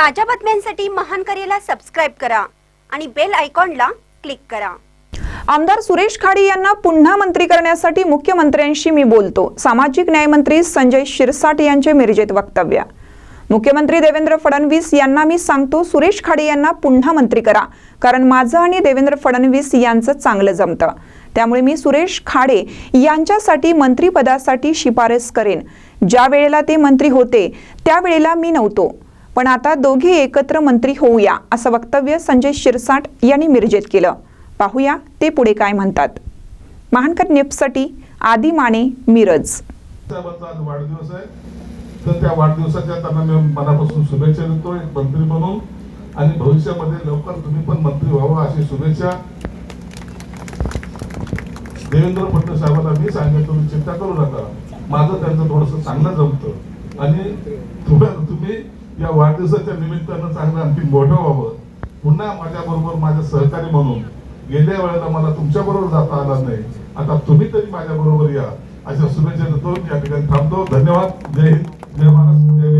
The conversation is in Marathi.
ताज्या बातम्यांसाठी महान करेला सबस्क्राईब करा आणि बेल आयकॉनला क्लिक करा. आमदार सुरेश खाडे यांना पुन्हा मंत्री करण्यासाठी मुख्यमंत्र्यांशी मी बोलतो. सामाजिक न्यायमंत्री संजय शिरसाट यांचे मिरजेत वक्तव्य. मुख्यमंत्री देवेंद्र फडणवीस यांना मी सांगतो सुरेश खाडे यांना पुन्हा मंत्री करा. कारण माझं आणि देवेंद्र फडणवीस यांचं चांगलं जमतं. त्यामुळे मी सुरेश खाडे यांच्यासाठी मंत्रीपदासाठी शिफारस करेन. ज्या वेळेला ते मंत्री होते त्यावेळेला मी नव्हतो. पण आता दोघे एकत्र मंत्री होऊया असं वक्तव्य संजय शिरसाट यांनी मिरजेत केलं. पाहूया ते पुढे काय म्हणतात. महानकर नेपसाठी आदी माने मिरज. वाढदिवस आहे. तर त्या वाढदिवसाच्या त्यांना मी मनापासून शुभेच्छा देतो एक मंत्री म्हणून. आणि भविष्यामध्ये लवकर तुम्ही पण मंत्री व्हावं अशी शुभेच्छा. देवेंद्र फडणवीस साहेबांना मी सांगितलं तुम्ही चिंता करू नका. माझं त्यांचं थोडस चांगलं जमतं. आणि तुम्ही या वाढदिवसाच्या निमित्तानं चांगलं आणखी मोठं व्हावं. पुन्हा माझ्या माझे सहकारी म्हणून गेल्या वेळेला मला तुमच्या बरोबर जाता आला नाही. आता तुम्ही तरी माझ्या बरोबर या. अशा शुभेच्छा देतो. या ठिकाणी थांबतो. धन्यवाद. जय हिंद. जय महाराष्ट्र. जय